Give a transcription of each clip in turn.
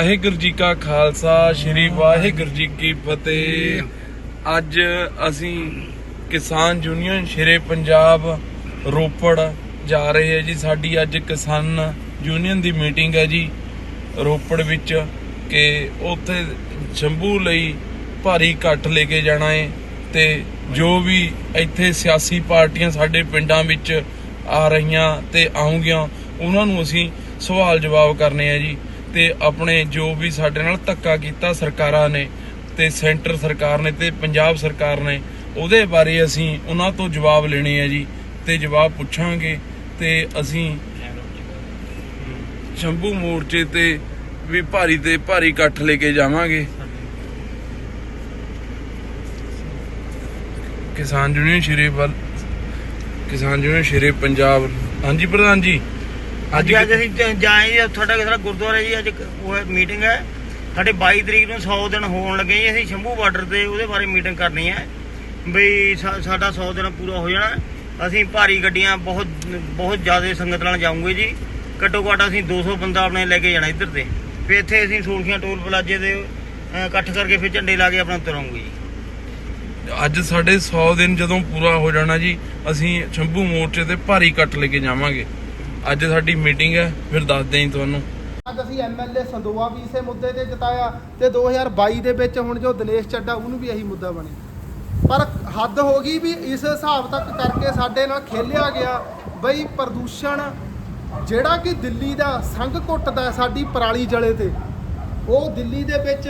ਵਾਹਿਗੁਰੂ ਜੀ ਕਾ ਖਾਲਸਾ, ਸ੍ਰੀ ਵਾਹਿਗੁਰੂ ਜੀ ਕੀ ਫਤਿਹ। ਅੱਜ ਅਸੀਂ ਕਿਸਾਨ ਯੂਨੀਅਨ ਸ਼ੇਰੇ ਪੰਜਾਬ ਰੋਪੜ ਜਾ ਰਹੇ ਹਾਂ ਜੀ। ਸਾਡੀ ਅੱਜ ਕਿਸਾਨ ਯੂਨੀਅਨ ਦੀ ਮੀਟਿੰਗ ਹੈ ਜੀ ਰੋਪੜ ਵਿੱਚ ਕਿ ਉੱਥੇ ਸ਼ੰਭੂ ਲਈ ਭਾਰੀ ਇਕੱਠ ਲੈ ਕੇ ਜਾਣਾ ਹੈ ਤੇ ਜੋ ਵੀ ਇੱਥੇ ਸਿਆਸੀ ਪਾਰਟੀਆਂ ਸਾਡੇ ਪਿੰਡਾਂ ਵਿੱਚ ਆ ਰਹੀਆਂ ਤੇ ਆਉਂਗੀਆਂ ਉਹਨਾਂ ਨੂੰ ਅਸੀਂ ਸਵਾਲ ਜਵਾਬ ਕਰਨੇ ਆ ਜੀ। ਤੇ ਆਪਣੇ ਜੋ ਵੀ ਸਾਡੇ ਨਾਲ ਧੱਕਾ ਕੀਤਾ ਸਰਕਾਰਾਂ ਨੇ ਤੇ ਸੈਂਟਰ ਸਰਕਾਰ ਨੇ ਤੇ ਪੰਜਾਬ ਸਰਕਾਰ ਨੇ, ਉਹਦੇ ਬਾਰੇ ਅਸੀਂ ਉਹਨਾਂ ਤੋਂ ਜਵਾਬ ਲੈਣੇ ਆ ਜੀ ਤੇ ਜਵਾਬ ਪੁੱਛਾਂਗੇ ਤੇ ਅਸੀਂ ਸ਼ੰਭੂ ਮੋਰਚੇ ਤੇ ਵੀ ਭਾਰੀ ਤੇ ਭਾਰੀ ਇਕੱਠ ਲੈ ਕੇ ਜਾਵਾਂਗੇ। ਕਿਸਾਨ ਯੂਨੀਅਨ ਸ਼੍ਰੀ ਵੱਲ ਕਿਸਾਨ ਯੂਨੀਅਨ ਸ਼੍ਰੀ ਪੰਜਾਬ ਹਾਂਜੀ ਪ੍ਰਧਾਨ ਜੀ। ਅੱਜ ਅੱਜ ਅਸੀਂ ਜ- ਜਾਏ ਜੀ ਤੁਹਾਡਾ ਕਿਸਰਾ ਗੁਰਦੁਆਰੇ ਜੀ ਅੱਜ ਇੱਕ ਉਹ ਮੀਟਿੰਗ ਹੈ। ਸਾਡੇ 22 ਤਰੀਕ ਨੂੰ 100 ਦਿਨ ਹੋਣ ਲੱਗੇ ਜੀ ਅਸੀਂ ਸ਼ੰਭੂ ਬਾਰਡਰ ਤੇ ਉਹਦੇ ਬਾਰੇ ਮੀਟਿੰਗ ਕਰਨੀ ਹੈ। ਬਈ ਸਾ- ਸਾਡਾ 100 ਦਿਨ ਪੂਰਾ ਹੋ ਜਾਣਾ। ਅਸੀਂ ਭਾਰੀ ਗੱਡੀਆਂ ਬਹੁਤ ਬਹੁਤ ਜ਼ਿਆਦਾ ਸੰਗਤ ਨਾਲ ਜਾਵਾਂਗੇ ਜੀ। ਘੱਟੋ ਘੱਟ ਅਸੀਂ 200 ਬੰਦਾ ਆਪਣੇ ਲੈ ਕੇ ਜਾਣਾ ਇੱਧਰ ਤੇ। ਫਿਰ ਇੱਥੇ ਅਸੀਂ ਸੂਲਖੀਆਂ ਟੋਲ ਪਲਾਜੇ ਦੇ ਅ, ਇਕੱਠ ਕਰਕੇ ਫਿਰ ਝੰਡੇ ਲਾ ਕੇ ਆਪਣਾ ਤੁਰਾਂਗੇ ਜੀ। ਅੱਜ ਸਾਡੇ 100 ਦਿਨ ਜਦੋਂ ਪੂਰਾ ਹੋ ਜਾਣਾ ਜੀ ਅਸੀਂ ਸ਼ੰਭੂ ਮੋਰਚੇ ਤੇ ਭਾਰੀ ਇਕੱਠ ਲੈ ਕੇ ਜਾਵਾਂਗੇ। ਅੱਜ ਸਾਡੀ ਮੀਟਿੰਗ ਹੈ, ਫਿਰ ਦੱਸਦੇ ਹਾਂ ਤੁਹਾਨੂੰ। ਅੱਜ ਅਸੀਂ ਐਮਐਲਏ ਸੰਦੋਆ ਵੀ ਇਸੇ ਮੁੱਦੇ ਤੇ ਜਿਤਾਇਆ ਤੇ 2022 ਦੇ ਵਿੱਚ ਹੁਣ ਜੋ ਦਿਨੇਸ਼ ਚੱਡਾ, ਉਹਨੂੰ ਵੀ ਇਹੀ ਮੁੱਦਾ ਬਣੇ ਪਰ ਹੱਦ ਹੋ ਗਈ ਵੀ ਇਸ ਹਿਸਾਬ ਤੱਕ ਕਰਕੇ ਸਾਡੇ ਨਾਲ ਖੇਲਿਆ ਗਿਆ ਬਈ ਪ੍ਰਦੂਸ਼ਣ, ਜਿਹੜਾ ਕਿ ਦਿੱਲੀ ਦਾ ਸੰਗ ਘੁੱਟਦਾ ਸਾਡੀ ਪਰਾਲੀ ਜਲੇ ਤੇ, ਉਹ ਦਿੱਲੀ ਦੇ ਵਿੱਚ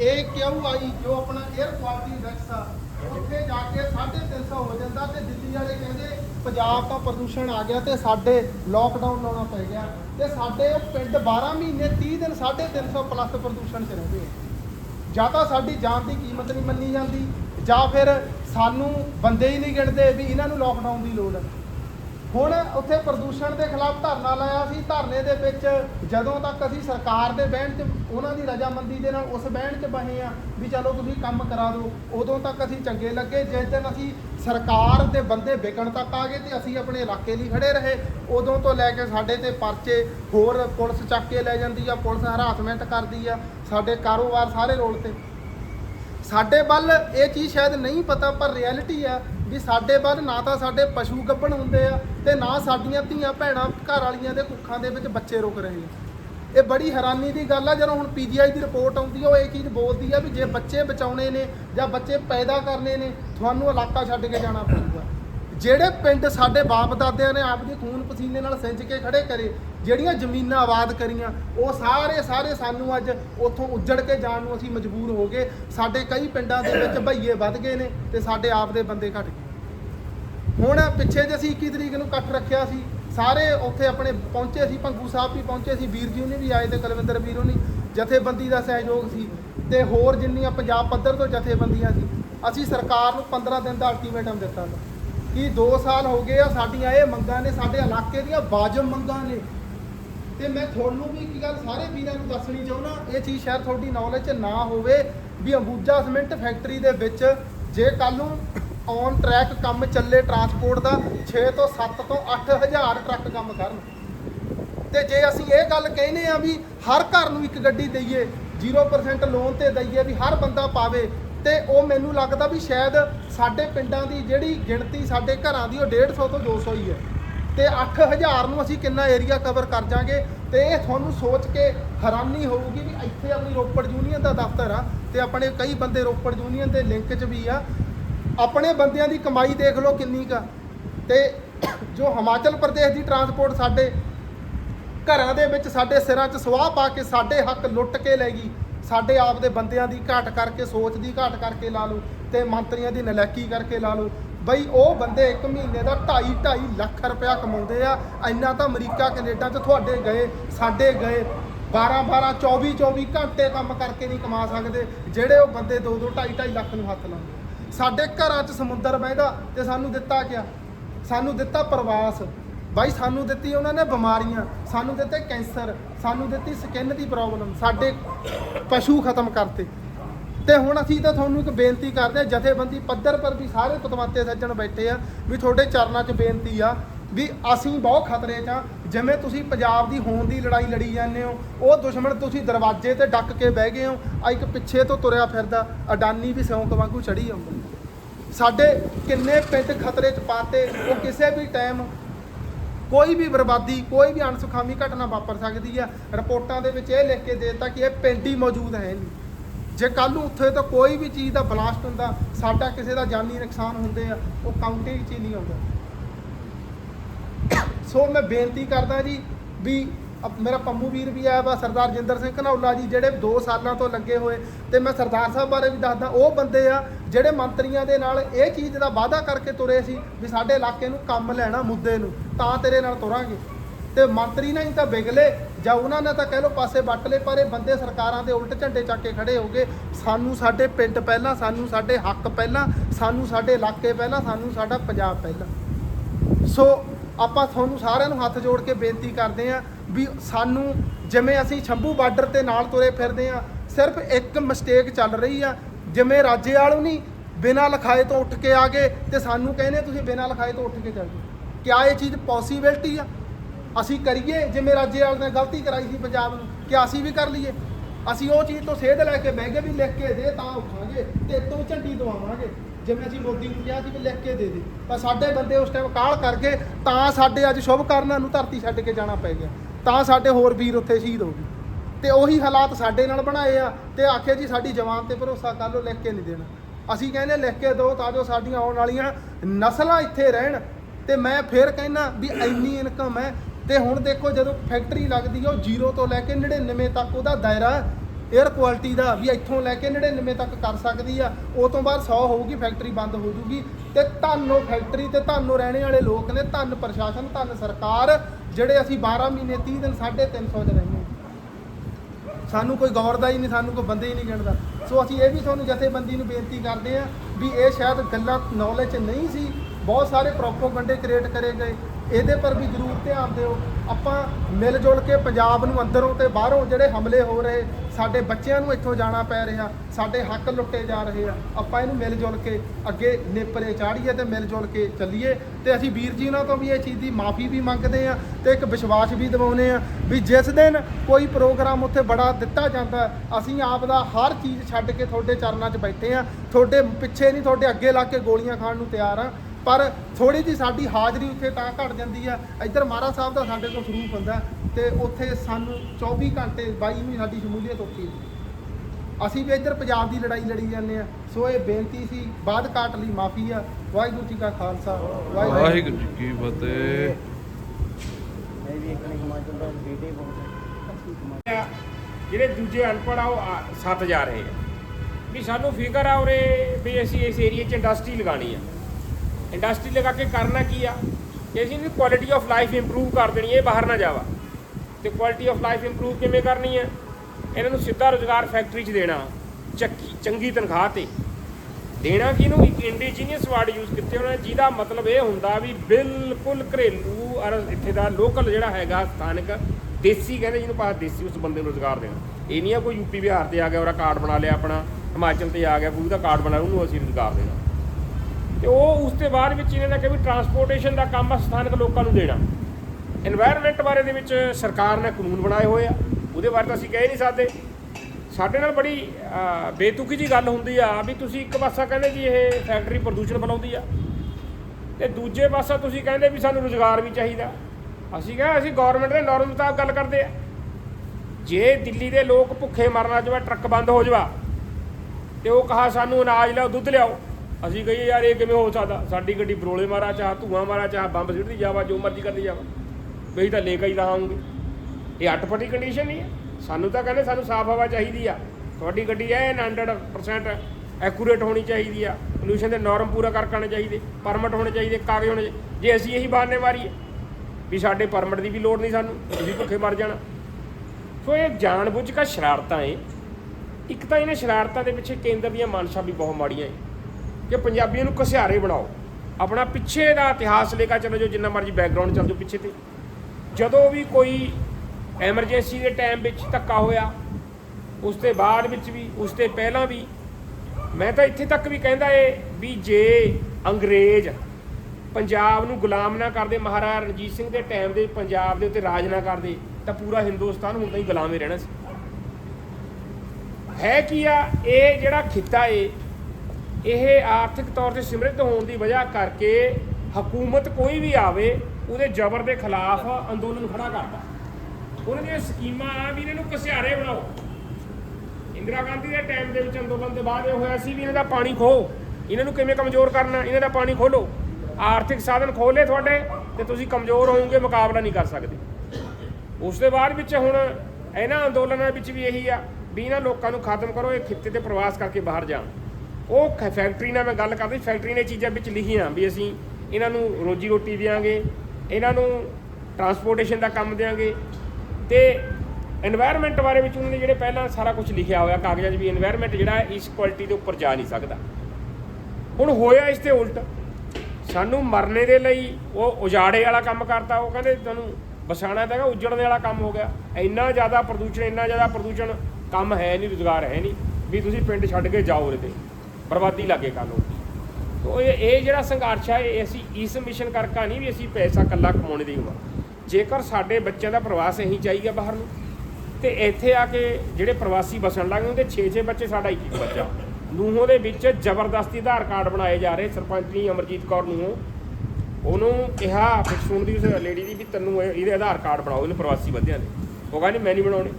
ਇਹ ਕਿਉਂ ਆਈ? ਜੋ ਆਪਣਾ 에ਅਰ ਕੁਆਲਿਟੀ ਇੰਡੈਕਸ ਆ, ਉੱਥੇ ਜਾ ਕੇ 350 ਹੋ ਜਾਂਦਾ ਤੇ ਦਿੱਲੀ ਵਾਲੇ ਕਹਿੰਦੇ ਪੰਜਾਬ ਤਾਂ ਪ੍ਰਦੂਸ਼ਣ ਆ ਗਿਆ ਤੇ ਸਾਡੇ ਲੋਕਡਾਊਨ ਲਾਉਣਾ ਪੈ ਗਿਆ ਤੇ ਸਾਡੇ ਉਹ ਪਿੰਡ 12 ਮਹੀਨੇ 30 ਦਿਨ 350 ਪਲੱਸ ਪ੍ਰਦੂਸ਼ਣ ਚ ਰਹਿੰਦੇ ਆ। ਜਾਂ ਤਾਂ ਸਾਡੀ ਜਾਨ ਦੀ ਕੀਮਤ ਨਹੀਂ ਮੰਨੀ ਜਾਂਦੀ, ਜਾਂ ਫਿਰ ਸਾਨੂੰ ਬੰਦੇ ਹੀ ਨਹੀਂ ਗਿਣਦੇ ਵੀ ਇਹਨਾਂ ਨੂੰ ਲੋਕਡਾਊਨ ਦੀ ਲੋੜ ਹੈ। ਹੁਣ ਉੱਥੇ ਪ੍ਰਦੂਸ਼ਣ ਦੇ ਖਿਲਾਫ ਧਰਨਾ ਲਾਇਆ ਸੀ। ਧਰਨੇ ਦੇ ਵਿੱਚ ਜਦੋਂ ਤੱਕ ਅਸੀਂ ਸਰਕਾਰ ਦੇ ਬਹਿਣ 'ਚ, ਉਹਨਾਂ ਦੀ ਰਜਾਮੰਦੀ ਦੇ ਨਾਲ ਉਸ ਬਹਿਣ 'ਚ ਬਣੇ ਆ ਵੀ ਚਲੋ ਤੁਸੀਂ ਕੰਮ ਕਰਾ ਦਿਓ, ਉਦੋਂ ਤੱਕ ਅਸੀਂ ਚੰਗੇ ਲੱਗੇ। ਜਿਸ ਦਿਨ ਅਸੀਂ ਸਰਕਾਰ ਦੇ ਬੰਦੇ ਵਿਕਣ ਤੱਕ ਆ ਗਏ ਤੇ ਅਸੀਂ ਆਪਣੇ ਇਲਾਕੇ ਲਈ ਖੜੇ ਰਹੇ। ਉਦੋਂ ਤੋਂ ਲੈ ਕੇ ਸਾਡੇ ਤੇ ਪਰਚੇ ਹੋਰ ਪੁਲਿਸ ਚੱਕ ਕੇ ਲੈ ਜਾਂਦੀ ਆ, ਪੁਲਿਸ ਹਰਾਸਮੈਂਟ ਕਰਦੀ ਆ, ਸਾਡੇ ਕਾਰੋਬਾਰ ਸਾਰੇ ਰੋਲ ਤੇ। ਸਾਡੇ ਵੱਲ ਇਹ ਚੀਜ਼ ਸ਼ਾਇਦ ਨਹੀਂ ਪਤਾ, ਪਰ ਰਿਐਲਿਟੀ ਆ ਵੀ ਸਾਡੇ ਵੱਲ ਨਾ ਤਾਂ ਸਾਡੇ ਪਸ਼ੂ ਗੱਭਣ ਹੁੰਦੇ ਆ ਤੇ ਨਾ ਸਾਡੀਆਂ ਧੀਆਂ ਭੈਣਾਂ ਘਰ ਵਾਲੀਆਂ ਦੇ ਕੁੱਖਾਂ ਦੇ ਵਿੱਚ ਬੱਚੇ ਰੁਕ ਰਹੇ ਆ। ਇਹ ਬੜੀ ਹੈਰਾਨੀ ਦੀ ਗੱਲ ਆ, ਜਦੋਂ ਹੁਣ ਪੀਜੀਆਈ ਦੀ ਰਿਪੋਰਟ ਆਉਂਦੀ ਆ, ਉਹ ਇਹ ਚੀਜ਼ ਬੋਲਦੀ ਆ ਵੀ ਜੇ ਬੱਚੇ ਬਚਾਉਣੇ ਨੇ ਜਾਂ ਬੱਚੇ ਪੈਦਾ ਕਰਨੇ ਨੇ, ਤੁਹਾਨੂੰ ਇਲਾਕਾ ਛੱਡ ਕੇ ਜਾਣਾ ਪਊਗਾ। ਜਿਹੜੇ ਪਿੰਡ ਸਾਡੇ ਬਾਪ ਦਾਦਿਆਂ ਨੇ ਆਪਦੇ ਖੂਨ ਪਸੀਨੇ ਨਾਲ ਸਿੰਜ ਕੇ ਖੜੇ ਕਰੇ, ਜਿਹੜੀਆਂ ਜ਼ਮੀਨਾਂ ਆਬਾਦ ਕਰੀਆਂ, ਉਹ ਸਾਰੇ ਸਾਰੇ ਸਾਨੂੰ ਅੱਜ ਉੱਥੋਂ ਉੱਜੜ ਕੇ ਜਾਣ ਨੂੰ ਅਸੀਂ ਮਜਬੂਰ ਹੋ ਗਏ। ਸਾਡੇ ਕਈ ਪਿੰਡਾਂ ਦੇ ਵਿੱਚ ਭਈਏ ਵੱਧ ਗਏ ਨੇ ਤੇ ਸਾਡੇ ਆਪ ਦੇ ਬੰਦੇ ਘਟ ਗਏ। ਹੁਣ ਪਿੱਛੇ ਜੇ ਅਸੀਂ 21 ਤਰੀਕ ਨੂੰ ਇਕੱਠ ਰੱਖਿਆ ਸੀ। ਸਾਰੇ ਉੱਥੇ ਆਪਣੇ ਪਹੁੰਚੇ ਸੀ ਪੰਗੂ ਸਾਹਿਬ ਵੀ ਪਹੁੰਚੇ ਸੀ, ਵੀਰ ਜੀ ਉਹਨੇ ਵੀ ਆਏ ਤੇ ਕੁਲਵਿੰਦਰ ਵੀਰ ਉਹਨੇ ਜਥੇਬੰਦੀ ਦਾ ਸਹਿਯੋਗ ਸੀ ਤੇ ਹੋਰ ਜਿੰਨੀਆਂ ਪੰਜਾਬ ਪੱਧਰ ਤੋਂ ਜਥੇਬੰਦੀਆਂ ਸੀ, ਅਸੀਂ ਸਰਕਾਰ ਨੂੰ 15 ਦਿਨ ਦਾ ਅਲਟੀਮੇਟਮ ਦਿੱਤਾ ਤਾ ਕਿ 2 ਸਾਲ ਹੋ ਗਏ ਆ ਸਾਡੀਆਂ ਇਹ ਮੰਗਾਂ ਨੇ, ਸਾਡੇ ਇਲਾਕੇ ਦੀਆਂ ਵਾਜਬ ਮੰਗਾਂ ਨੇ। ਤੇ ਮੈਂ ਤੁਹਾਨੂੰ ਵੀ ਇੱਕ ਗੱਲ ਸਾਰੇ ਵੀਰਾਂ ਨੂੰ ਦੱਸਣੀ ਚਾਹੁੰਦਾ, ਇਹ ਚੀਜ਼ ਸ਼ਾਇਦ ਤੁਹਾਡੀ ਨੌਲੇਜ 'ਚ ਨਾ ਹੋਵੇ ਵੀ ਅੰਬੂਜਾ ਸੀਮੈਂਟ ਫੈਕਟਰੀ ਦੇ ਵਿੱਚ ਜੇ ਕੱਲ ਨੂੰ ਔਨ ਟਰੈਕ ਕੰਮ ਚੱਲੇ ਟਰਾਂਸਪੋਰਟ ਦਾ 6 ਤੋਂ 7 ਤੋਂ 8000 ਟਰੱਕ ਕੰਮ ਕਰਨ। ਤੇ ਜੇ ਅਸੀਂ ਇਹ ਗੱਲ ਕਹਿੰਦੇ ਆ ਵੀ ਹਰ ਘਰ ਨੂੰ ਇੱਕ ਗੱਡੀ ਦਈਏ 0% ਲੋਨ ਤੇ ਦਈਏ ਵੀ ਹਰ ਬੰਦਾ ਪਾਵੇ ਤੇ ਉਹ ਮੈਨੂੰ ਲੱਗਦਾ ਵੀ ਸ਼ਾਇਦ ਸਾਡੇ ਪਿੰਡਾਂ ਦੀ ਜਿਹੜੀ ਗਿਣਤੀ ਸਾਡੇ ਘਰਾਂ ਦੀ ਉਹ 150 ਤੋਂ 200 ਹੀ ਹੈ। ਤੇ 8000 ਨੂੰ ਅਸੀਂ ਕਿੰਨਾ ਏਰੀਆ ਕਵਰ ਕਰ ਜਾਾਂਗੇ ਤੇ ਇਹ ਤੁਹਾਨੂੰ ਸੋਚ ਕੇ ਹੈਰਾਨੀ ਹੋਊਗੀ ਵੀ ਇੱਥੇ ਆਪਣੀ ਰੋਪੜ ਯੂਨੀਅਨ ਦਾ ਦਫ਼ਤਰ ਆ ਤੇ ਆਪਣੇ ਕਈ ਬੰਦੇ ਰੋਪੜ ਯੂਨੀਅਨ ਦੇ ਲਿੰਕ 'ਚ ਵੀ ਆ। ਆਪਣੇ ਬੰਦਿਆਂ ਦੀ ਕਮਾਈ ਦੇਖ ਲਓ ਕਿੰਨੀ ਕਾ ਤੇ ਜੋ ਹਿਮਾਚਲ ਪ੍ਰਦੇਸ਼ ਦੀ ਟਰਾਂਸਪੋਰਟ ਸਾਡੇ ਘਰਾਂ ਦੇ ਵਿੱਚ, ਸਾਡੇ ਸਿਰਾਂ 'ਚ ਸਵਾਹ ਪਾ ਕੇ ਸਾਡੇ ਹੱਕ ਲੁੱਟ ਕੇ ਲੈ ਗਈ। ਸਾਡੇ ਆਪ ਦੇ ਬੰਦਿਆਂ ਦੀ ਘਾਟ ਕਰਕੇ, ਸੋਚ ਦੀ ਘਾਟ ਕਰਕੇ ਲਾ ਲਓ ਤੇ ਮੰਤਰੀਆਂ ਦੀ ਨਲੈਕੀ ਕਰਕੇ ਲਾ ਲਓ। ਬਈ ਉਹ ਬੰਦੇ ਇੱਕ ਮਹੀਨੇ ਦਾ 2.5 2.5 ਲੱਖ ਰੁਪਇਆ ਕਮਾਉਂਦੇ ਆ। ਇੰਨਾ ਤਾਂ ਅਮਰੀਕਾ, ਕੈਨੇਡਾ 'ਚ ਤੁਹਾਡੇ ਗਏ, ਸਾਡੇ ਗਏ। 12 12 24 24 ਘੰਟੇ ਕੰਮ ਕਰਕੇ ਨਹੀਂ ਕਮਾ ਸਕਦੇ। ਜਿਹੜੇ ਉਹ ਬੰਦੇ 2 2 2.5 2.5 ਲੱਖ ਨੂੰ ਹੱਥ ਲਾਉਂਦੇ ਸਾਡੇ ਘਰਾਂ 'ਚ ਸਮੁੰਦਰ ਵਹਿੰਦਾ ਤੇ ਸਾਨੂੰ ਦਿੱਤਾ ਗਿਆ ਸਾਨੂੰ ਦਿੱਤਾ ਪ੍ਰਵਾਸ। ਬਾਈ ਸਾਨੂੰ ਦਿੱਤੀ ਉਹਨਾਂ ਨੇ ਬਿਮਾਰੀਆਂ, ਸਾਨੂੰ ਦਿੱਤੇ ਕੈਂਸਰ, ਸਾਨੂੰ ਦਿੱਤੀ ਸਕਿਨ ਦੀ ਪ੍ਰੋਬਲਮ, ਸਾਡੇ ਪਸ਼ੂ ਖਤਮ ਕਰਤੇ। ਤੇ ਹੁਣ ਅਸੀਂ ਤਾਂ ਤੁਹਾਨੂੰ ਇੱਕ ਬੇਨਤੀ ਕਰਦੇ ਹਾਂ, ਜਥੇਬੰਦੀ ਪੱਧਰ ਪਰ ਵੀ ਸਾਰੇ ਪਤਵੰਤੇ ਸੱਜਣ ਬੈਠੇ ਆ, ਵੀ ਤੁਹਾਡੇ ਚਰਨਾਂ 'ਚ ਬੇਨਤੀ ਆ, ਵੀ ਅਸੀਂ ਬਹੁਤ ਖਤਰੇ 'ਚ ਆ, ਜਿਵੇਂ ਤੁਸੀਂ ਪੰਜਾਬ ਦੀ ਹੋਣ ਦੀ ਲੜਾਈ ਲੜੀ ਜਾਂਦੇ ਹੋ, ਉਹ ਦੁਸ਼ਮਣ ਤੁਸੀਂ ਦਰਵਾਜ਼ੇ ਤੇ ਡੱਕ ਕੇ ਬਹਿ ਗਏ ਹੋ, ਆ ਇੱਕ ਪਿੱਛੇ ਤੋਂ ਤੁਰਿਆ ਫਿਰਦਾ, ਅਡਾਨੀ ਵੀ ਸਿਉਂਕ ਵਾਂਗੂ ਚੜੀ ਆਉਂਦਾ। ਸਾਡੇ ਕਿੰਨੇ ਪਿੰਡ ਖਤਰੇ 'ਚ ਪਾਤੇ, ਉਹ ਕਿਸੇ ਵੀ ਟਾਈਮ ਕੋਈ ਵੀ ਬਰਬਾਦੀ, ਕੋਈ ਵੀ ਅਣਸੁਖਾਮੀ ਘਟਨਾ ਵਾਪਰ ਸਕਦੀ ਆ, ਰਿਪੋਰਟਾਂ ਦੇ ਵਿੱਚ ਇਹ ਲਿਖ ਕੇ ਦੇ ਦਿੱਤਾ ਕਿ ਇਹ ਪਿੰਡ ਹੀ ਮੌਜੂਦ ਹੈ ਨਹੀਂ। ਜੇ ਕੱਲ ਨੂੰ ਉੱਥੇ ਤਾਂ ਕੋਈ ਵੀ ਚੀਜ਼ ਦਾ ਬਲਾਸਟ ਹੁੰਦਾ, ਸਾਡਾ ਕਿਸੇ ਦਾ ਜਾਨੀ ਨੁਕਸਾਨ ਹੁੰਦੇ ਆ, ਉਹ ਕਾਊਂਟਿੰਗ 'ਚ ਹੀ ਨਹੀਂ ਆਉਂਦਾ। ਸੋ ਮੈਂ ਬੇਨਤੀ ਕਰਦਾ ਜੀ ਵੀ ਅਪ- ਮੇਰਾ ਪੰਮੂ ਵੀਰ ਵੀ ਆਇਆ ਵਾ, ਸਰਦਾਰ ਜਿੰਦਰ ਸਿੰਘ ਘਨੌਲਾ ਜੀ, ਜਿਹੜੇ 2 ਸਾਲਾਂ ਤੋਂ ਲੱਗੇ ਹੋਏ। ਤੇ ਮੈਂ ਸਰਦਾਰ ਸਾਹਿਬ ਬਾਰੇ ਵੀ ਦੱਸਦਾ, ਉਹ ਬੰਦੇ ਆ ਜਿਹੜੇ ਮੰਤਰੀਆਂ ਦੇ ਨਾਲ ਇਹ ਚੀਜ਼ ਦਾ ਵਾਅਦਾ ਕਰਕੇ ਤੁਰੇ ਸੀ ਵੀ ਸਾਡੇ ਇਲਾਕੇ ਨੂੰ ਕੰਮ ਲੈਣਾ ਮੁੱਦੇ ਨੂੰ, ਤਾਂ ਤੇਰੇ ਨਾਲ ਤੁਰਾਂਗੇ। ਤੇ ਮੰਤਰੀ ਨਹੀਂ ਤਾਂ ਵਿਗਲੇ, ਜਾਂ ਉਹਨਾਂ ਨੇ ਤਾਂ ਕਹਿ ਲੋ ਪਾਸੇ ਵੱਟ ਲਏ, ਪਰ ਇਹ ਬੰਦੇ ਸਰਕਾਰਾਂ ਦੇ ਉਲਟ ਝੰਡੇ ਚੱਕ ਕੇ ਖੜੇ ਹੋ ਗਏ। ਸਾਨੂੰ ਸਾਡੇ ਪਿੰਡ ਪਹਿਲਾਂ, ਸਾਨੂੰ ਸਾਡੇ ਹੱਕ ਪਹਿਲਾਂ, ਸਾਨੂੰ ਸਾਡੇ ਇਲਾਕੇ ਪਹਿਲਾਂ, ਸਾਨੂੰ ਸਾਡਾ ਪੰਜਾਬ ਪਹਿਲਾਂ। ਸੋ ਆਪਾਂ ਤੁਹਾਨੂੰ ਸਾਰਿਆਂ ਨੂੰ ਹੱਥ ਜੋੜ ਕੇ ਬੇਨਤੀ ਕਰਦੇ ਆਂ ਵੀ ਸਾਨੂੰ ਜਿਵੇਂ ਅਸੀਂ ਸ਼ੰਭੂ ਬਾਰਡਰ ਤੇ ਨਾਲ ਤੁਰੇ ਫਿਰਦੇ ਆਂ ਸਿਰਫ ਇੱਕ ਮਿਸਟੇਕ ਚੱਲ ਰਹੀ ਆ। ਜਿਵੇਂ ਰਾਜੇ ਵਾਲੂ ਨਹੀਂ ਬਿਨਾਂ ਲਿਖਾਏ ਤੋਂ ਉੱਠ ਕੇ ਆ ਗਏ ਤੇ ਸਾਨੂੰ ਕਹਿੰਦੇ ਤੁਸੀਂ ਬਿਨਾਂ ਲਿਖਾਏ ਤੋਂ ਉੱਠ ਕੇ ਚੱਲ ਜਾਓ। ਕਿਆ ਇਹ ਚੀਜ਼ ਪੋਸੀਬਿਲਟੀ ਆ? ਅਸੀਂ ਕਰੀਏ, ਜਿਵੇਂ ਰਾਜੇ ਵਾਲ ਨੇ ਗਲਤੀ ਕਰਾਈ ਸੀ ਪੰਜਾਬ ਨੂੰ ਕਿ ਅਸੀਂ ਵੀ ਕਰ ਲਈਏ? ਅਸੀਂ ਉਹ ਚੀਜ਼ ਤੋਂ ਸੇਧ ਲੈ ਕੇ ਬਹਿ ਗਏ ਵੀ ਲਿਖ ਕੇ ਦੇ ਤਾਂ ਉੱਠਾਂਗੇ ਤੇ ਤੋਂ ਝੰਡੀ ਦਵਾਵਾਂਗੇ। ਜਿਵੇਂ ਅਸੀਂ ਮੋਦੀ ਨੂੰ ਕਿਹਾ ਸੀ ਵੀ ਲਿਖ ਕੇ ਦੇ ਦੇ। ਪਰ ਸਾਡੇ ਬੰਦੇ ਉਸ ਟਾਈਮ ਕਾਲ ਕਰ ਗਏ, ਤਾਂ ਸਾਡੇ ਅੱਜ ਸ਼ੁਭ ਕਰਨਾਂ ਨੂੰ ਧਰਤੀ ਛੱਡ ਕੇ ਜਾਣਾ ਪੈ ਗਿਆ। ਤਾਂ ਸਾਡੇ ਹੋਰ ਵੀਰ ਉੱਥੇ ਸ਼ਹੀਦ ਹੋ ਗਏ। ਤੇ ਉਹੀ ਹਾਲਾਤ ਸਾਡੇ ਨਾਲ ਬਣਾਏ ਆ ਤੇ ਆਖਿਆ ਜੀ ਸਾਡੀ ਜਵਾਨ ਤੇ ਭਰੋਸਾ ਕਰ ਲਓ, ਲਿਖ ਕੇ ਨਹੀਂ ਦੇਣਾ। ਅਸੀਂ ਕਹਿੰਦੇ ਲਿਖ ਕੇ ਦਿਓ ਤਾਂ ਜੋ ਸਾਡੀਆਂ ਆਉਣ ਵਾਲੀਆਂ ਨਸਲਾਂ ਇੱਥੇ ਰਹਿਣ। ਤੇ ਮੈਂ ਫੇਰ ਕਹਿੰਦਾ ਵੀ ਇੰਨੀ ਇਨਕਮ ਹੈ। ਤੇ ਹੁਣ ਦੇਖੋ ਜਦੋਂ ਫੈਕਟਰੀ ਲੱਗਦੀ ਹੈ ਉਹ ਜ਼ੀਰੋ ਤੋਂ ਲੈ ਕੇ 99 ਤੱਕ ਉਹਦਾ ਦਾਇਰਾ 에ਅਰ ਕੁਆਲਿਟੀ ਦਾ ਵੀ ਇੱਥੋਂ ਲੈ ਕੇ 99 ਤੱਕ ਕਰ ਸਕਦੀ ਆ। ਉਹ ਤੋਂ ਬਾਅਦ 100 ਹੋਊਗੀ ਫੈਕਟਰੀ ਬੰਦ ਹੋ ਜੂਗੀ। ਤੇ ਧੰਨੋ ਫੈਕਟਰੀ ਤੇ ਧੰਨੋ ਰਹਿਣੇ ਵਾਲੇ ਲੋਕ ਨੇ, ਧੰਨ ਪ੍ਰਸ਼ਾਸਨ, ਧੰਨ ਸਰਕਾਰ। ਜਿਹੜੇ ਅਸੀਂ 12 ਮਹੀਨੇ 30 ਦਿਨ 350 ਚ ਰਹਿੰਦੇ ਹਾਂ। ਸਾਨੂੰ ਕੋਈ ਗੌਰ ਦਾ ਹੀ ਨਹੀਂ, ਸਾਨੂੰ ਕੋਈ ਬੰਦੇ ਹੀ ਨਹੀਂ ਗਿਣਦਾ। ਸੋ ਅਸੀਂ ਇਹ ਵੀ ਤੁਹਾਨੂੰ ਜਥੇਬੰਦੀ ਨੂੰ ਬੇਨਤੀ ਕਰਦੇ ਹਾਂ ਵੀ ਇਹ ਸ਼ਾਇਦ ਗੱਲਾਂ ਨੌਲੇਜ ਨਹੀਂ ਸੀ। ਬਹੁਤ ਸਾਰੇ ਪ੍ਰੋਪੋਗੰਡੇ ਕ੍ਰੀਏਟ ਕਰੇ ਗਏ। ਇਹਦੇ ਪਰ ਵੀ ਜ਼ਰੂਰ ਧਿਆਨ ਦਿਓ। ਆਪਾਂ ਮਿਲ ਜੁਲ ਕੇ ਪੰਜਾਬ ਨੂੰ ਅੰਦਰੋਂ ਤੇ ਬਾਹਰੋਂ ਜਿਹੜੇ ਹਮਲੇ ਹੋ ਰਹੇ, ਸਾਡੇ ਬੱਚਿਆਂ ਨੂੰ ਇੱਥੋਂ ਜਾਣਾ ਪੈ ਰਿਹਾ, ਸਾਡੇ ਹੱਕ ਲੁੱਟੇ ਜਾ ਰਹੇ ਆ, ਆਪਾਂ ਇਹਨੂੰ ਮਿਲ ਜੁਲ ਕੇ ਅੱਗੇ ਨੇਪਰੇ ਚਾੜੀਏ ਤੇ ਮਿਲ ਜੁਲ ਕੇ ਚੱਲੀਏ। ਤੇ ਅਸੀਂ ਵੀਰ ਜੀ ਉਹਨਾਂ ਤੋਂ ਵੀ ਇਹ ਚੀਜ਼ ਦੀ ਮਾਫੀ ਵੀ ਮੰਗਦੇ ਆ ਤੇ ਇੱਕ ਵਿਸ਼ਵਾਸ ਵੀ ਦਿਵਾਉਂਦੇ ਆ ਵੀ ਜਿਸ ਦਿਨ ਕੋਈ ਪ੍ਰੋਗਰਾਮ ਉੱਥੇ ਬੜਾ ਦਿੱਤਾ ਜਾਂਦਾ, ਅਸੀਂ ਆਪ ਦਾ ਹਰ ਚੀਜ਼ ਛੱਡ ਕੇ ਤੁਹਾਡੇ ਚਰਨਾਂ 'ਚ ਬੈਠੇ ਆ, ਤੁਹਾਡੇ ਪਿੱਛੇ ਨਹੀਂ, ਤੁਹਾਡੇ ਅੱਗੇ ਲਾ ਕੇ ਗੋਲੀਆਂ ਖਾਣ ਨੂੰ ਤਿਆਰ ਆ। ਪਰ ਥੋੜੀ ਜੀ ਸਾਡੀ ਹਾਜ਼ਰੀ ਉੱਥੇ ਤਾਂ ਘਟ ਜਾਂਦੀ ਆ। ਇੱਧਰ ਮਹਾਰਾਜ ਸਾਹਿਬ ਦਾ ਸਾਡੇ ਕੋਲ ਸਰੂਪ ਹੁੰਦਾ ਤੇ ਉੱਥੇ ਸਾਨੂੰ 24 ਘੰਟੇ 22ਵੀਂ ਸਾਡੀ ਸ਼ਮੂਲੀਅਤ ਉੱਥੇ। ਅਸੀਂ ਵੀ ਇੱਧਰ ਪੰਜਾਬ ਦੀ ਲੜਾਈ ਲੜੀ ਜਾਂਦੇ ਆ ਸੋ ਇਹ ਬੇਨਤੀ ਸੀ ਬਾਅਦ ਕਾਟ ਲਈ ਮਾਫੀ ਆ। ਵਾਹਿਗੁਰੂ ਜੀ ਕਾ ਖਾਲਸਾ ਵਾਹਿਗੁਰੂ ਜੀ ਕੀ ਫਤਿਹ। ਮੈਂ ਵੀ ਇੱਕ ਨੇ ਹਿਮਾਚਲ ਦਾ ਬੇਟੇ ਬਹੁਤ ਜਿਹੜੇ ਦੂਜੇ ਅਨਪੜ੍ਹ ਆ ਉਹ ਆ- ਸੱਤ ਜਾ ਰਹੇ ਆ। ਵੀ ਸਾਨੂੰ ਫਿਕਰ ਆ ਉਰੇ ਵੀ ਅਸੀਂ ਇਸ ਏਰੀਆ 'ਚ ਇੰਡਸਟਰੀ ਲਗਾਣੀ ਆ। ਇੰਡਸਟਰੀ ਲਗਾ ਕੇ ਕਰਨਾ ਕੀ ਆ? ਕਿ ਅਸੀਂ ਦੀ ਕੁਆਲਿਟੀ ਆਫ ਲਾਈਫ ਇੰਪਰੂਵ ਕਰ ਦੇਣੀ ਹੈ ਇਹ ਬਾਹਰ ਨਾ ਜਾਵਾ। ਤੇ ਕੁਆਲਿਟੀ ਆਫ ਲਾਈਫ ਇੰਪਰੂਵ ਕਿਵੇਂ ਕਰਨੀ ਹੈ ਇਹਨਾਂ ਨੂੰ ਸਿੱਧਾ ਰੋਜ਼ਗਾਰ ਫੈਕਟਰੀ 'ਚ ਦੇਣਾ, ਚੱਕੀ, ਚੰਗੀ ਤਨਖਾਹ ਤੇ। ਦੇਣਾ ਕਿਹਨੂੰ? ਇੱਕ ਇੰਡੀਜੀਨੀਅਸ ਵਰਡ ਯੂਜ਼ ਕੀਤੇ ਉਹਨਾਂ ਜਿਹਦਾ ਮਤਲਬ ਇਹ ਹੁੰਦਾ ਵੀ ਬਿਲਕੁਲ ਘਰੇਲੂ ਔਰ ਇੱਥੇ ਦਾ ਲੋਕਲ ਜਿਹੜਾ ਹੈਗਾ ਸਥਾਨਕ ਦੇਸੀ, ਕਹਿੰਦੇ ਜਿਹਨੂੰ ਪਾ ਦੇਸੀ, ਉਸ ਬੰਦੇ ਨੂੰ ਰੋਜ਼ਗਾਰ ਦੇਣਾ। ਇਹ ਨਹੀਂ ਆ ਕੋਈ ਯੂਪੀ ਬਿਹਾਰ ਤੇ ਆ ਗਿਆ, ਉਹਦਾ ਕਾਰਡ ਬਣਾ ਲਿਆ ਆਪਣਾ, ਹਿਮਾਚਲ ਤੇ ਆ ਗਿਆ, ਕੋਈ ਉਹਦਾ ਕਾਰਡ ਬਣਾ ਉਹਨੂੰ ਅਸੀਂ ਰੋਜ਼ਗਾਰ ਦੇਣਾ। ਤੇ ਉਹ ਉਸ ਤੋਂ ਬਾਅਦ ਵਿੱਚ ਇਹਨਾਂ ਨੇ ਕਿਹਾ ਵੀ ਟਰਾਂਸਪੋਰਟੇਸ਼ਨ ਦਾ ਕੰਮ ਆ ਸਥਾਨਕ ਲੋਕਾਂ ਨੂੰ ਦੇਣਾ। এনवायरमेंट ਬਾਰੇ ਦੇ ਵਿੱਚ ਸਰਕਾਰ ਨੇ ਕਾਨੂੰਨ ਬਣਾਏ ਹੋਏ ਆ। ਉਹਦੇ ਬਾਰੇ ਤਾਂ ਅਸੀਂ ਕਹਿ ਨਹੀਂ ਸਕਦੇ। ਸਾਡੇ ਨਾਲ ਬੜੀ ਬੇਤੁਕੀ ਜੀ ਗੱਲ ਹੁੰਦੀ ਆ ਵੀ ਤੁਸੀਂ ਇੱਕ ਪਾਸਾ ਕਹਿੰਦੇ ਜੀ ਇਹ ਫੈਕਟਰੀ ਪ੍ਰਦੂਸ਼ਣ ਬਣਾਉਂਦੀ ਆ ਤੇ ਦੂਜੇ ਪਾਸਾ ਤੁਸੀਂ ਕਹਿੰਦੇ ਵੀ ਸਾਨੂੰ ਰੁਜ਼ਗਾਰ ਵੀ ਚਾਹੀਦਾ। ਅਸੀਂ ਕਹਾਂ, ਅਸੀਂ ਗਵਰਨਮੈਂਟ ਦੇ ਨਾਰਮ ਮੁਤਾਬਕ ਗੱਲ ਕਰਦੇ ਆ। ਜੇ ਦਿੱਲੀ ਦੇ ਲੋਕ ਭੁੱਖੇ ਮਰਨਾ ਜਵਾ ਟਰੱਕ ਬੰਦ ਹੋ ਜਵਾ, ਤੇ ਉਹ ਕਹਾ ਸਾਨੂੰ ਅਨਾਜ ਲਿਆਓ, ਦੁੱਧ ਲਿਆਓ। ਅਸੀਂ ਕਹੀਏ ਯਾਰ ਇਹ ਕਿਵੇਂ ਹੋ ਸਕਦਾ? ਸਾਡੀ ਗੱਡੀ ਬਰੋਲੇ ਮਾਰਾ, ਚਾਹ ਧੂਆਂ ਮਾਰਾ, ਚਾਹ ਬੰਬ ਸਿੱਟਦੀ ਜਾਵਾ, ਜੋ ਮਰਜ਼ੀ ਕਰਦੀ ਜਾਵਾ। ਬਈ ਤਾਂ ਲੈ ਕੇ ਹੀ ਰਹਾਂਗੇ ਇਹ ਅੱਠਪੱਟੀ ਕੰਡੀਸ਼ਨ ਨਹੀਂ ਹੈ। ਸਾਨੂੰ ਤਾਂ ਕਹਿੰਦੇ ਸਾਨੂੰ ਸਾਫ਼ ਹਵਾ ਚਾਹੀਦੀ ਆ। ਤੁਹਾਡੀ ਗੱਡੀ ਐ 100% ਐਕੂਰੇਟ ਹੋਣੀ ਚਾਹੀਦੀ ਆ। ਪੋਲੂਸ਼ਨ ਦੇ ਨਾਰਮ ਪੂਰਾ ਕਰ ਕਰਨੇ ਚਾਹੀਦੇ। ਪਰਮਿਟ ਹੋਣੇ ਚਾਹੀਦੇ, ਕਾਗਜ਼ ਹੋਣੇ ਚਾਹੀਦੇ। ਜੇ ਅਸੀਂ ਇਹੀ ਬਾਨੇ ਮਾਰੀਏ, ਵੀ ਸਾਡੇ ਪਰਮਿਟ ਦੀ ਵੀ ਲੋੜ ਨਹੀਂ ਸਾਨੂੰ ਤੁਸੀਂ ਭੁੱਖੇ ਮਰ ਜਾਣਾ। ਸੋ ਇਹ ਜਾਣਬੁੱਝ ਕਾ ਸ਼ਰਾਰਤਾਂ ਏ। ਇੱਕ ਤਾਂ ਇਹਨਾਂ ਸ਼ਰਾਰਤਾਂ ਦੇ ਪਿੱਛੇ ਕੇਂਦਰ ਦੀਆਂ ਮਾਨਸ਼ਾ ਵੀ ਬਹੁਤ ਮਾੜੀਆਂ ਏ। ਕਿ ਪੰਜਾਬੀਆਂ ਨੂੰ ਘਸਿਆਰੇ ਬਣਾਓ। ਆਪਣਾ ਪਿੱਛੇ ਦਾ ਇਤਿਹਾਸ ਲੈ ਕੇ ਚੱਲੋ ਜੋ ਜਿੰਨਾ ਮਰਜ਼ੀ ਬੈਕਗ੍ਰਾਉਂਡ ਚੱਲ ਜਾਓ ਪਿੱਛੇ ਤੇ। ਜਦੋਂ ਵੀ ਕੋਈ ਐਮਰਜੈਂਸੀ ਦੇ ਟਾਈਮ ਵਿੱਚ ਧੱਕਾ ਹੋਇਆ, ਉਸ ਦੇ ਬਾਅਦ ਵਿੱਚ ਵੀ, ਉਸ 'ਤੇ ਪਹਿਲਾਂ ਵੀ, ਮੈਂ ਤਾਂ ਇੱਥੇ ਤੱਕ ਵੀ ਕਹਿੰਦਾ ਏ ਵੀ ਜੇ ਅੰਗਰੇਜ਼ ਪੰਜਾਬ ਨੂੰ ਗੁਲਾਮ ਨਾ ਕਰਦੇ ਮਹਾਰਾਜਾ ਰਣਜੀਤ ਸਿੰਘ ਦੇ ਟਾਈਮ ਦੇ ਪੰਜਾਬ ਦੇ ਉੱਤੇ ਰਾਜ ਨਾ ਕਰਦੇ ਤਾਂ ਪੂਰਾ ਹਿੰਦੁਸਤਾਨ ਹੁਣ ਤਾਂ ਹੀ ਗੁਲਾਮ ਹੀ ਰਹਿਣਾ ਸੀ। ਹੈ ਕੀ ਆ, ਇਹ ਜਿਹੜਾ ਖਿੱਤਾ ਏ ਇਹ ਆਰਥਿਕ ਤੌਰ ਤੇ ਸਮਰਿੱਧ ਹੋਣ ਦੀ ਵਜ੍ਹਾ ਕਰਕੇ ਹਕੂਮਤ ਕੋਈ ਵੀ ਆਵੇ, ਉਹਦੇ ਜ਼ਬਰ ਦੇ ਖਿਲਾਫ ਅੰਦੋਲਨ ਖੜਾ ਕਰਦਾ। ਉਹਨਾਂ ਦੀਆਂ ਸਕੀਮਾਂ ਆ ਵੀ ਇਹਨਾਂ ਨੂੰ ਕਸਿਆਰੇ ਬਣਾਓ। ਇੰਦਰਾ ਗਾਂਧੀ ਦੇ ਟਾਈਮ ਦੇ ਵਿੱਚ ਅੰਦੋਲਨ ਦੇ ਬਾਅਦ ਇਹ ਹੋਇਆ ਸੀ ਵੀ ਇਹਨਾਂ ਦਾ ਪਾਣੀ ਖੋ ਇਹਨਾਂ ਨੂੰ ਕਿਵੇਂ ਕਮਜ਼ੋਰ ਕਰਨਾ? ਇਹਨਾਂ ਦਾ ਪਾਣੀ ਖੋਲੋ। ਆਰਥਿਕ ਸਾਧਨ ਖੋਲੇ ਤੁਹਾਡੇ ਤੇ ਤੁਸੀਂ ਕਮਜ਼ੋਰ ਹੋਵੋਗੇ, ਮੁਕਾਬਲਾ ਨਹੀਂ ਕਰ ਸਕਦੇ। ਉਸ ਦੇ ਬਾਅਦ ਵਿੱਚ ਹੁਣ ਇਹਨਾਂ ਅੰਦੋਲਨਾਂ ਵਿੱਚ ਵੀ ਇਹੀ ਆ ਵੀ ਇਹਨਾਂ ਲੋਕਾਂ ਨੂੰ ਖਤਮ ਕਰੋ, ਇਹ ਖਿੱਤੇ ਤੇ ਪ੍ਰਵਾਸ ਕਰਕੇ ਬਾਹਰ ਜਾਣ। ਉਹ ਫੈਕਟਰੀ ਨਾਲ ਮੈਂ ਗੱਲ ਕਰਦੀ ਫੈਕਟਰੀ ਨੇ ਚੀਜ਼ਾਂ ਵਿੱਚ ਲਿਖੀਆਂ ਵੀ ਅਸੀਂ ਇਹਨਾਂ ਨੂੰ ਰੋਜੀ ਰੋਟੀ ਦੇਵਾਂਗੇ ਇਹਨਾਂ ਨੂੰ ਟਰਾਂਸਪੋਰਟੇਸ਼ਨ ਦਾ ਕੰਮ ਦੇਵਾਂਗੇ ਤੇ এনवायरमेंट ਬਾਰੇ ਵਿੱਚ ਉਹਨਾਂ ਨੇ ਜਿਹੜੇ ਪਹਿਲਾਂ ਸਾਰਾ ਕੁਝ ਲਿਖਿਆ ਹੋਇਆ ਕਾਗਜ਼ਾਂ 'ਚ ਵੀ এনवायरमेंट ਜਿਹੜਾ ਇਸ ਕੁਆਲਿਟੀ ਦੇ ਉੱਪਰ ਜਾ ਨਹੀਂ ਸਕਦਾ। ਹੁਣ ਹੋਇਆ ਇਸ ਤੇ ਉਲਟ। ਸਾਨੂੰ ਮਰਨੇ ਦੇ ਲਈ ਉਹ ਉਜਾੜੇ ਵਾਲਾ ਕੰਮ ਕਰਤਾ, ਉਹ ਕਹਿੰਦੇ ਤੁਹਾਨੂੰ ਬਸਾਣਾ ਤਾਂ ਹੈਗਾ ਵਾਲਾ ਕੰਮ ਹੋ ਗਿਆ। ਇੰਨਾ ਜ਼ਿਆਦਾ ਪ੍ਰਦੂਸ਼ਣ, ਇੰਨਾ ਜ਼ਿਆਦਾ ਪ੍ਰਦੂਸ਼ਣ ਕੰਮ ਹੈ ਨਹੀਂ, ਰੁਜ਼ਗਾਰ ਹੈ ਨਹੀਂ। ਵੀ ਤੁਸੀਂ ਪਿੰਡ ਛੱਡ ਕੇ ਜਾਓ ਉਰੇ ਤੇ। ਬਰਬਾਦੀ ਲਾਗੇ ਕੱਲ ਨੂੰ। ਤੋ ਇਹ ਇਹ ਜਿਹੜਾ ਸੰਘਰਸ਼ ਹੈ ਇਹ ਅਸੀਂ ਇਸ ਮਿਸ਼ਨ ਕਰਕੇ ਨਹੀਂ ਵੀ ਅਸੀਂ ਪੈਸਾ ਕੱਲਾ ਕਮਾਉਣੇ ਦੀ ਹੋਵਾ। ਜੇਕਰ ਸਾਡੇ ਬੱਚਿਆਂ ਦਾ ਪ੍ਰਵਾਸ ਇਹੀ ਚਾਹੀਦਾ ਬਾਹਰ ਨੂੰ, ਤੇ ਇੱਥੇ ਆ ਕੇ ਜਿਹੜੇ ਪ੍ਰਵਾਸੀ ਬਸਣ ਲੱਗ ਗਏ, ਉਹਦੇ 6-6 ਬੱਚੇ ਸਾਡਾ ਇੱਕ ਇੱਕ ਬੱਚਾ। ਨੂੰਹੋਂ ਦੇ ਵਿੱਚ ਜ਼ਬਰਦਸਤੀ ਆਧਾਰ ਕਾਰਡ ਬਣਾਏ ਜਾ ਰਹੇ, ਸਰਪੰਚ ਸਰਪੰਚਨੀ ਅਮਰਜੀਤ ਕੌਰ ਨੂੰ ਉਹਨੂੰ ਕਿਹਾ, ਫਿਰ ਸੁਣਦੀ ਉਸ ਲੇਡੀ ਦੀ ਵੀ ਤੈਨੂੰ ਇਹਦੇ ਆਧਾਰ ਕਾਰਡ ਬਣਾਓ, ਇਹਨੂੰ ਪ੍ਰਵਾਸੀ ਬੰਦਿਆਂ ਦੇ। ਉਹ ਕਹਿੰਦੀ, ਮੈਂ ਨਹੀਂ ਬਣਾਉਣੇ।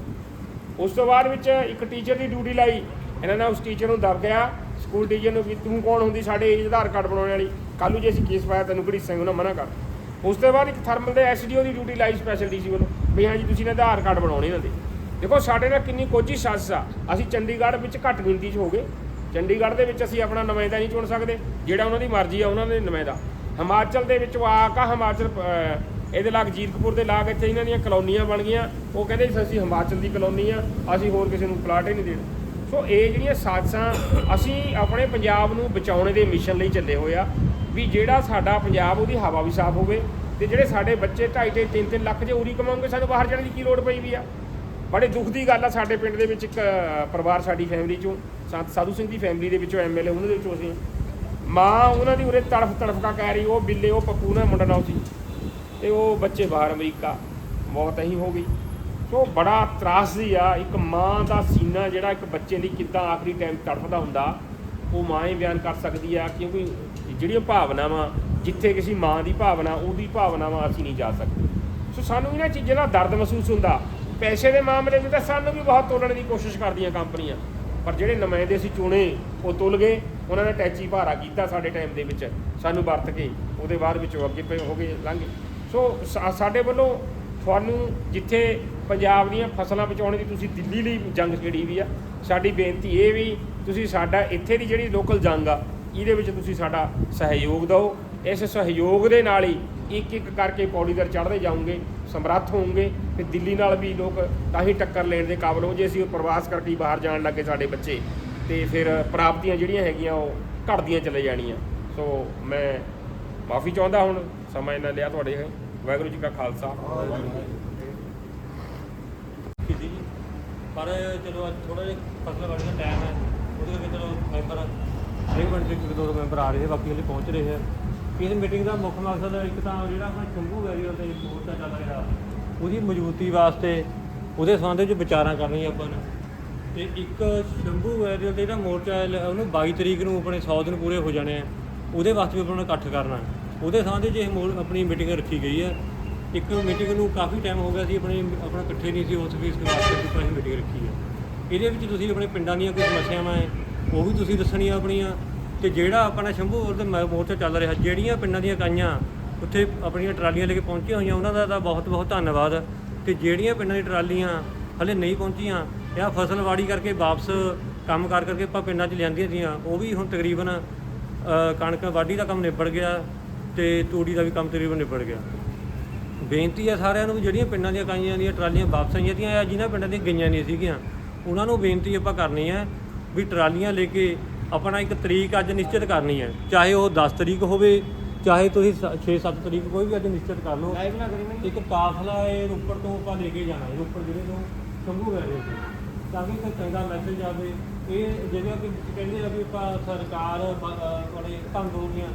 ਉਸ ਤੋਂ ਬਾਅਦ ਵਿੱਚ ਇੱਕ ਟੀਚਰ ਦੀ ਡਿਊਟੀ ਲਾਈ। ਇਹਨਾਂ ਨੇ ਉਸ ਟੀਚਰ ਨੂੰ ਦਬ ਗਿਆ ਸਕੂਲ ਟੀਚਰ ਨੂੰ ਵੀ ਤੂੰ ਕੌਣ ਹੁੰਦੀ ਸਾਡੇ ਏਜ ਆਧਾਰ ਕਾਰਡ ਬਣਾਉਣ ਵਾਲੀ? ਕੱਲ੍ਹ ਜੇ ਅਸੀਂ ਕੇਸ ਪਾਇਆ ਤੈਨੂੰ ਕਿਹੜੀ ਸਿੰਘ ਉਹਨਾਂ ਮਨਾ ਕਰ। ਉਸ ਤੋਂ ਬਾਅਦ ਇੱਕ ਥਰਮਲ ਦੇ ਐਸਡੀਓ ਦੀ ਡਿਊਟੀ ਲਾਈ ਸਪੈਸ਼ਲ ਡੀਸੀ ਵੱਲੋਂ, ਵੀ ਹਾਂਜੀ ਤੁਸੀਂ ਨੇ ਆਧਾਰ ਕਾਰਡ ਬਣਾਉਣੇ ਇਹਨਾਂ ਦੇ। ਦੇਖੋ, ਸਾਡੇ ਨਾਲ ਕਿੰਨੀ ਕੋਝੀ ਸੱਸ ਆ। ਅਸੀਂ ਚੰਡੀਗੜ੍ਹ ਵਿੱਚ ਘੱਟ ਗਿਣਤੀ 'ਚ ਹੋ ਗਏ। ਚੰਡੀਗੜ੍ਹ ਦੇ ਵਿੱਚ ਅਸੀਂ ਆਪਣਾ ਨੁਮਾਇੰਦਾ ਨਹੀਂ ਚੁਣ ਸਕਦੇ। ਜਿਹੜਾ ਉਹਨਾਂ ਦੀ ਮਰਜ਼ੀ ਆ, ਉਹਨਾਂ ਦੇ ਨੁਮਾਇੰਦਾ ਹਿਮਾਚਲ ਦੇ ਵਿੱਚ ਵਾਕਾ ਹਿਮਾਚਲ ਇਹਦੇ ਲਾਗ ਜੀਰਕਪੁਰ ਦੇ ਲਾਗ ਇੱਥੇ ਇਹਨਾਂ ਦੀਆਂ ਕਲੋਨੀਆਂ ਬਣ ਗਈਆਂ। ਉਹ ਕਹਿੰਦੇ ਅਸੀਂ ਹਿਮਾਚਲ ਦੀ ਕਲੋਨੀ ਆ, ਅਸੀਂ ਹੋਰ ਕਿਸੇ ਨੂੰ ਪਲਾਟ ਹੀ ਨਹੀਂ ਦੇਣਾ। ਸੋ ਇਹ ਜਿਹੜੀਆਂ ਸਾਜ਼ਸਾਂ ਅਸੀਂ ਆਪਣੇ ਪੰਜਾਬ ਨੂੰ ਬਚਾਉਣ ਦੇ ਮਿਸ਼ਨ ਲਈ ਚੱਲੇ ਹੋਏ ਆ, ਵੀ ਜਿਹੜਾ ਸਾਡਾ ਪੰਜਾਬ ਉਹਦੀ ਹਵਾ ਵੀ ਸਾਫ਼ ਹੋਵੇ ਤੇ ਜਿਹੜੇ ਸਾਡੇ ਬੱਚੇ 2.5 3 3 ਲੱਖ ਜੇ ਉਰੀ ਕਮਾਉਂਗੇ, ਸਾਨੂੰ ਬਾਹਰ ਜਾਣ ਦੀ ਕੀ ਲੋੜ ਪਈ ਵੀ ਆ? ਬੜੇ ਦੁੱਖ ਦੀ ਗੱਲ ਆ ਸਾਡੇ ਪਿੰਡ ਦੇ ਵਿੱਚ ਇੱਕ ਪਰਿਵਾਰ ਸਾਡੀ ਫੈਮਿਲੀ ਚੋਂ, ਸੰਤ ਸਾਧੂ ਸਿੰਘ ਦੀ ਫੈਮਿਲੀ ਦੇ ਵਿੱਚੋਂ ਐਮਐਲਏ ਉਹਨਾਂ ਦੇ ਵਿੱਚੋਂ ਅਸੀਂ। ਮਾਂ ਉਹਨਾਂ ਦੀ ਉਰੇ ਤੜਫ ਤੜਫਕਾ ਕਹਿ ਰਹੀ, ਉਹ ਬਿੱਲੇ, ਉਹ ਪੱਪੂ ਨਾ ਮੁੰਡਾ ਨਾਮ ਸੀ। ਤੇ ਉਹ ਬੱਚੇ ਬਾਹਰ ਅਮਰੀਕਾ, ਮੌਤ ਹੀ ਹੋ ਗਈ। ਸੋ ਬੜਾ ਤਰਾਸਦੀ ਆ, ਇੱਕ ਮਾਂ ਦਾ ਸੀਨਾ ਜਿਹੜਾ ਇੱਕ ਬੱਚੇ ਲਈ ਕਿੱਦਾਂ ਆਖਰੀ ਟਾਈਮ ਤੜਫਦਾ ਹੁੰਦਾ, ਉਹ ਮਾਂ ਹੀ ਬਿਆਨ ਕਰ ਸਕਦੀ ਆ, ਕਿਉਂਕਿ ਜਿਹੜੀਆਂ ਭਾਵਨਾਵਾਂ, ਜਿੱਥੇ ਕਿਸੇ ਮਾਂ ਦੀ ਭਾਵਨਾ, ਉਹਦੀ ਭਾਵਨਾਵਾਂ ਅਸੀਂ ਨਹੀਂ ਜਾ ਸਕਦੇ। ਸੋ ਸਾਨੂੰ ਇਹਨਾਂ ਚੀਜ਼ਾਂ ਦਾ ਦਰਦ ਮਹਿਸੂਸ ਹੁੰਦਾ। ਪੈਸੇ ਦੇ ਮਾਮਲੇ 'ਚ ਤਾਂ ਸਾਨੂੰ ਵੀ ਬਹੁਤ ਤੋਲਣ ਦੀ ਕੋਸ਼ਿਸ਼ ਕਰਦੀਆਂ ਕੰਪਨੀਆਂ, ਪਰ ਜਿਹੜੇ ਨੁਮਾਇੰਦੇ ਅਸੀਂ ਚੁਣੇ, ਉਹ ਤੁਲ ਗਏ, ਉਹਨਾਂ ਨੇ ਟੈਚੀ ਭਾਰਾ ਕੀਤਾ ਸਾਡੇ ਟਾਈਮ ਦੇ ਵਿੱਚ। ਸਾਨੂੰ ਵਰਤ ਕੇ, ਉਹਦੇ ਬਾਅਦ ਵਿੱਚ ਉਹ ਅੱਗੇ ਪਏ, ਹੋ ਗਏ, ਲੰਘ ਸੋ, ਸਾਡੇ ਵੱਲੋਂ ਤੁਹਾਨੂੰ ਜਿੱਥੇ ਪੰਜਾਬ ਦੀਆਂ ਫਸਲਾਂ ਬਚਾਉਣ ਦੀ ਤੁਸੀਂ ਦਿੱਲੀ ਲਈ ਜੰਗ ਛੇੜੀ ਵੀ ਆ, ਸਾਡੀ ਬੇਨਤੀ ਇਹ ਵੀ ਤੁਸੀਂ ਸਾਡਾ ਇੱਥੇ ਦੀ ਜਿਹੜੀ ਲੋਕਲ ਜੰਗ ਆ, ਇਹਦੇ ਵਿੱਚ ਤੁਸੀਂ ਸਾਡਾ ਸਹਿਯੋਗ ਦਿਓ। ਇਸ ਸਹਿਯੋਗ ਦੇ ਨਾਲ ਹੀ ਇੱਕ ਇੱਕ ਕਰਕੇ ਪੌੜੀ ਦਰ ਚੜ੍ਹਦੇ ਜਾਓਗੇ, ਸਮਰੱਥ ਹੋਵੋਗੇ, ਤੇ ਦਿੱਲੀ ਨਾਲ ਵੀ ਲੋਕ ਤਾਂ ਹੀ ਟੱਕਰ ਲੈਣ ਦੇ ਕਾਬਲ ਹੋ ਜੇ ਅਸੀਂ ਉਹ ਪ੍ਰਵਾਸ ਕਰਕੇ ਬਾਹਰ ਜਾਣ ਲੱਗੇ ਸਾਡੇ ਬੱਚੇ, ਤੇ ਫਿਰ ਪ੍ਰਾਪਤੀਆਂ ਜਿਹੜੀਆਂ ਹੈਗੀਆਂ ਉਹ ਘਟਦੀਆਂ ਚਲੇ ਜਾਣੀਆਂ। ਸੋ ਮੈਂ ਮਾਫੀ ਚਾਹੁੰਦਾ ਹੁਣ, ਸਮਾਂ ਇਹਨਾਂ ਲਿਆ ਤੁਹਾਡੇ ਵਾਹਿਗੁਰੂ ਜੀ ਕਾ ਖਾਲਸਾ। ਕੀਤੀ ਜੀ ਪਰ ਚਲੋ ਅੱਜ ਥੋੜਾ ਜਿਹਾ ਫਸਲ ਵਾਲੀ ਦਾ ਟਾਈਮ ਹੈ। ਉਹਦੇ ਕਰਕੇ ਚਲੋ ਮੈਂਬਰ ਇੱਕ ਮਿੰਟ ਇੱਕ ਦੋ ਮੈਂਬਰ ਆ ਰਹੇ ਹੈ ਬਾਕੀ ਹਲੇ ਪਹੁੰਚ ਰਹੇ ਹੈ ਇਸ ਮੀਟਿੰਗ ਦਾ ਮੁੱਖ ਮਕਸਦ ਇੱਕ ਤਾਂ ਜਿਹੜਾ ਆਪਣਾ ਸ਼ੰਭੂ ਵੈਰੀਅਰ ਤੇ ਮੋਰਚਾ ਚੱਲ ਰਿਹਾ। ਉਹਦੀ ਮਜ਼ਬੂਤੀ ਵਾਸਤੇ ਉਹਦੇ ਸੰਬੰਧ ਵਿੱਚ ਵਿਚਾਰਾਂ ਕਰਨੀਆਂ ਆਪਾਂ ਨੇ। ਤੇ ਇੱਕ ਸ਼ੰਭੂ ਵੈਰੀਅਰ ਤੇ ਜਿਹੜਾ ਮੋਰਚਾ ਉਹਨੂੰ 22 ਤਰੀਕ ਨੂੰ ਆਪਣੇ 100 ਦਿਨ ਪੂਰੇ ਹੋ ਜਾਣੇ ਆ। ਉਹਦੇ ਵਾਸਤੇ ਵੀ ਆਪਾਂ ਨੂੰ ਇਕੱਠ ਕਰਨਾ ਉਹਦੇ ਸੰਬੰਧ ਵਿੱਚ ਇਹ ਮੋਰ- ਆਪਣੀ ਮੀਟਿੰਗ ਰੱਖੀ ਗਈ ਹੈ ਇੱਕ ਮੀਟਿੰਗ ਨੂੰ ਕਾਫੀ ਟਾਈਮ ਹੋ ਗਿਆ ਸੀ, ਆਪਣੇ ਆਪਣਾ ਇਕੱਠੇ ਨਹੀਂ ਸੀ ਉਸ ਫੀਸ ਦੇ ਵਾਸਤੇ ਵੀ ਆਪਾਂ ਇਹ ਮੀਟਿੰਗ ਰੱਖੀ ਹੈ ਇਹਦੇ ਵਿੱਚ ਤੁਸੀਂ ਆਪਣੇ ਪਿੰਡਾਂ ਦੀਆਂ ਕੋਈ ਸਮੱਸਿਆਵਾਂ ਹੈ ਉਹ ਵੀ ਤੁਸੀਂ ਦੱਸਣੀਆਂ ਆਪਣੀਆਂ, ਤੇ ਜਿਹੜਾ ਆਪਣਾ ਸ਼ੰਭੂ ਦੇ ਮੋਰਚਾ ਚੱਲ ਰਿਹਾ, ਜਿਹੜੀਆਂ ਪਿੰਡਾਂ ਦੀਆਂ ਇਕਾਈਆਂ ਉੱਥੇ ਆਪਣੀਆਂ ਟਰਾਲੀਆਂ ਲੈ ਕੇ ਪਹੁੰਚੀਆਂ ਹੋਈਆਂ, ਉਹਨਾਂ ਦਾ ਤਾਂ ਬਹੁਤ ਬਹੁਤ ਧੰਨਵਾਦ। ਤੇ ਜਿਹੜੀਆਂ ਪਿੰਡਾਂ ਦੀ ਟਰਾਲੀਆਂ ਹਲੇ ਨਹੀਂ ਪਹੁੰਚੀਆਂ, ਜਾਂ ਫਸਲ ਵਾੜੀ ਕਰਕੇ ਵਾਪਸ ਕੰਮ ਕਰ ਕਰਕੇ ਆਪਾਂ ਪਿੰਡਾਂ 'ਚ ਲਿਆਂਦੀਆਂ ਸੀਆਂ, ਉਹ ਵੀ ਹੁਣ ਤਕਰੀਬਨ ਕਣਕ ਵਾਢੀ ਦਾ ਕੰਮ ਨਿਬੜ ਗਿਆ। ਤੇ ਤੂੜੀ ਦਾ ਵੀ ਕੰਮ ਤਕਰੀਬਨ ਨਿਬੜ ਗਿਆ। ਬੇਨਤੀ ਹੈ ਸਾਰਿਆਂ ਨੂੰ ਵੀ ਜਿਹੜੀਆਂ ਪਿੰਡਾਂ ਦੀਆਂ ਇਕਾਈਆਂ ਦੀਆਂ ਟਰਾਲੀਆਂ ਵਾਪਸ ਆਈਆਂ ਦੀਆਂ ਜਾਂ ਜਿਨ੍ਹਾਂ ਪਿੰਡਾਂ ਦੀਆਂ ਗਈਆਂ ਨਹੀਂ ਸੀਗੀਆਂ ਉਹਨਾਂ ਨੂੰ ਬੇਨਤੀ ਆਪਾਂ ਕਰਨੀ ਹੈ ਵੀ ਟਰਾਲੀਆਂ ਲੈ ਕੇ ਆਪਣਾ ਇੱਕ ਤਰੀਕ ਅੱਜ ਨਿਸ਼ਚਿਤ ਕਰਨੀ ਹੈ ਚਾਹੇ ਉਹ 10 ਤਰੀਕ ਹੋਵੇ ਚਾਹੇ ਤੁਸੀਂ 6-7 ਤਰੀਕ ਕੋਈ ਵੀ ਅੱਜ ਨਿਸ਼ਚਿਤ ਕਰ ਲਓ। ਇੱਕ ਕਾਫਲਾ ਇਹ ਰੋਪੜ ਤੋਂ ਆਪਾਂ ਲੈ ਕੇ ਜਾਣਾ ਹੈ ਰੋਪੜ ਜ਼ਿਲ੍ਹੇ ਤੋਂ ਸ਼ੰਭੂ ਵੈਲੇ ਤੋਂ ਤਾਂ ਕਿ ਇੱਕ ਚੰਗਾ ਮੈਸੇਜ ਆਵੇ। ਇਹ ਜਿਹੜੇ ਕਿ ਕਹਿੰਦੇ ਆ ਵੀ ਆਪਾਂ ਸਰਕਾਰ ਬੜੇ ਭੰਗ ਹੋ ਗਈਆਂ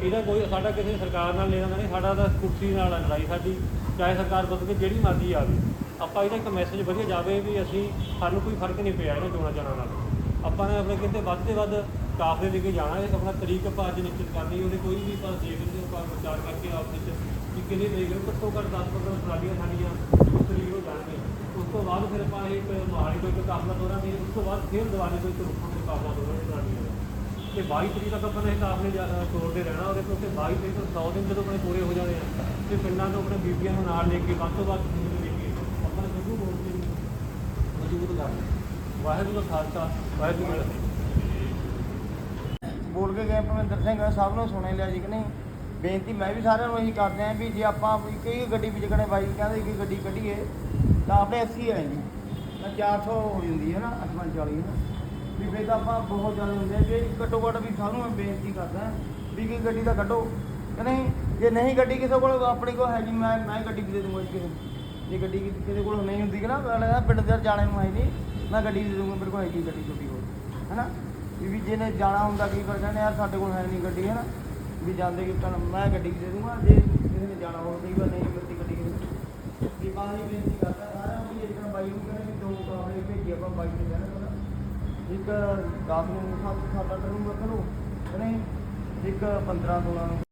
ਇਹਦਾ ਕੋਈ ਸਾਡਾ ਕਿਸੇ ਸਰਕਾਰ ਨਾਲ ਲੈਣਾ ਨਹੀਂ, ਸਾਡਾ ਤਾਂ ਕੁਰਸੀ ਨਾਲ ਹੈ ਲੜਾਈ ਸਾਡੀ, ਚਾਹੇ ਸਰਕਾਰ ਬਦਲ ਕੇ ਜਿਹੜੀ ਮਰਜ਼ੀ ਆਵੇ ਆਪਾਂ ਇਹਦਾ ਇੱਕ ਮੈਸੇਜ ਵਧੀਆ ਜਾਵੇ ਵੀ ਅਸੀਂ, ਸਾਨੂੰ ਕੋਈ ਫ਼ਰਕ ਨਹੀਂ ਪਿਆ ਇਹਨਾਂ ਚੋਣਾਂ ਚਾਣਾਂ ਨਾਲ। ਆਪਾਂ ਨੇ ਆਪਣੇ ਕਿਤੇ ਵੱਧ ਤੇ ਵੱਧ ਕਾਫਲੇ ਲੈ ਕੇ ਜਾਣਾ ਹੈ, ਆਪਣਾ ਤਰੀਕ ਆਪਾਂ ਅੱਜ ਨਿਸ਼ਚਿਤ ਕਰਨੀ, ਉਹਦੇ ਕੋਈ ਵੀ ਆਪਾਂ ਦੇਖ ਲੈਂਦੇ ਆਪਾਂ ਵਿਚਾਰ ਕਰਕੇ ਆਪਸ ਵਿੱਚ ਕਿ ਕਿੰਨੀ ਤਰੀਕ ਨੂੰ ਘੱਟੋ ਘੱਟ 10 15 ਟਰਾਲੀਆਂ ਸਾਡੀਆਂ ਉਸ ਤਰੀਕ ਨੂੰ ਜਾਣਗੇ ਉਸ ਤੋਂ ਬਾਅਦ ਫਿਰ ਆਪਾਂ ਇਹ ਮਹਾਲੀ ਤੋਂ ਇੱਕ ਕਾਫਲਾ ਦੋਰਾਂਗੇ ਉਸ ਤੋਂ ਬਾਅਦ ਫਿਰ ਦਿਵਾਲੀ ਤੋਂ ਇੱਕ ਰੁੱਖਾਂ ਤੋਂ ਕਾਫਲਾ ਦੋਰਾਂਗੇ ਟਰਾਲੀਆਂ ਤੇ 22 ਤਰੀਕ ਤੱਕ ਆਪਾਂ ਨੇ ਇਹ ਕਾਫਲੇ ਜਾ- ਰਹਿਣਾ ਉਹਦੇ ਕਿਉਂਕਿ 22 ਤਰੀਕ ਤੋਂ 100 ਦਿਨ ਜਦੋਂ ਆਪਣੇ ਪੂਰੇ ਹੋ ਜਾਣੇ ਆ, ਤੇ ਪਿੰਡਾਂ ਤੋਂ ਆਪਣੇ ਬੀਬੀਆਂ ਨੂੰ ਨਾਲ ਲੈ ਕੇ ਵੱਧ ਤੋਂ ਵੱਧ ਲੈ ਕੇ ਆਪਾਂ ਨੇ ਸ਼ੁਰੂ ਹੋਣ ਤੇ ਮਜ਼ਬੂਤ ਕਰਨਾ ਵਾਹਿਗੁਰੂ ਦਾ ਖਾਲਸਾ, ਵਾਹਿਗੁਰੂ ਜੀ ਬੋਲ ਕੇ ਗਏ ਭਵਿੰਦਰ ਸਿੰਘ, ਸਭ ਨੂੰ ਸੁਣੇ ਲਿਆ ਜੀ ਕਿ ਨਹੀਂ? ਬੇਨਤੀ ਮੈਂ ਵੀ ਸਾਰਿਆਂ ਨੂੰ ਇਹੀ ਕਰਦੇ ਆਂ ਵੀ ਜੇ ਆਪਾਂ ਵੀ ਕਈ ਗੱਡੀ ਵਿੱਚ ਕਣੇ ਬਾਈ ਕਹਿੰਦੇ ਕਿ ਗੱਡੀ ਕੱਢੀਏ, ਤਾਂ ਆਪਣੇ 80 ਆਏ ਜੀ। ਤਾਂ 400 ਹੋ ਜਾਂਦੀ ਹੈ ਨਾ 840 ਹੈ ਨਾ। ਵੀ ਫਿਰ ਤਾਂ ਆਪਾਂ ਬਹੁਤ ਜ਼ਿਆਦਾ ਹੁੰਦੇ ਆ, ਜੇ ਘੱਟੋ ਘੱਟ ਵੀ ਸਾਨੂੰ ਮੈਂ ਬੇਨਤੀ ਕਰਦਾ ਵੀ ਕਿ ਗੱਡੀ ਤਾਂ ਕੱਢੋ। ਕਿ ਨਹੀਂ, ਜੇ ਨਹੀਂ ਗੱਡੀ ਕਿਸੇ ਕੋਲ ਆਪਣੇ ਕੋਲ ਹੈਗੀ, ਮੈਂ ਮੈਂ ਗੱਡੀ ਵੀ ਦੇ ਦੂੰਗਾ ਜੀ ਕਿਸੇ ਨੂੰ। ਜੇ ਗੱਡੀ ਕਿਸੇ ਕਿਸੇ ਕੋਲ ਨਹੀਂ ਹੁੰਦੀ ਕਿ ਨਾ ਅਗਲੇ ਦਾ ਪਿੰਡ ਦੇ ਜਾਣੇ ਨੂੰ ਹੈ ਨਹੀਂ, ਮੈਂ ਗੱਡੀ ਵੀ ਦੇ ਦੂੰਗਾ ਮੇਰੇ ਕੋਲ ਹੈਗੀ ਗੱਡੀ ਛੋਟੀ ਹੋਰ ਹੈਨਾ? ਵੀ ਵੀ ਜਿਹਨੇ ਜਾਣਾ ਹੁੰਦਾ, ਕੀ ਵਾਰ ਕਹਿੰਦੇ, ਯਾਰ ਸਾਡੇ ਕੋਲ ਹੈ ਨਹੀਂ ਗੱਡੀ ਹੈ ਨਾ ਵੀ ਜਾਂਦੇ ਕਿ ਤਾਂ ਮੈਂ ਗੱਡੀ ਵੀ ਦੇ ਦੂੰਗਾ ਜੇ ਕਿਸੇ ਨੇ ਜਾਣਾ ਹੋਵੇ ਕਈ ਵਾਰ ਨਹੀਂ ਮਿਲਦੀ ਗੱਡੀ ਕਿਸੇ ਵੀ ਬਾਹਰ ਹੀ ਬੇਨਤੀ ਕਰਦਾ ਸਾਰਿਆਂ ਨੂੰ ਵੀ ਇੱਕ ਬਾਈ ਨੂੰ ਕਹਿੰਦੇ ਵੀ ਦੋ ਕਾਮਰੇ ਭੇਜੀ ਆਪਾਂ ਬਾਈ ਨੂੰ ਕਹਿੰਦੇ। ਇੱਕ 10 ਨੂੰ 7 7 8 ਨੂੰ ਰੱਖ ਲਓ ਨਹੀਂ ਇੱਕ 15 16 ਨੂੰ।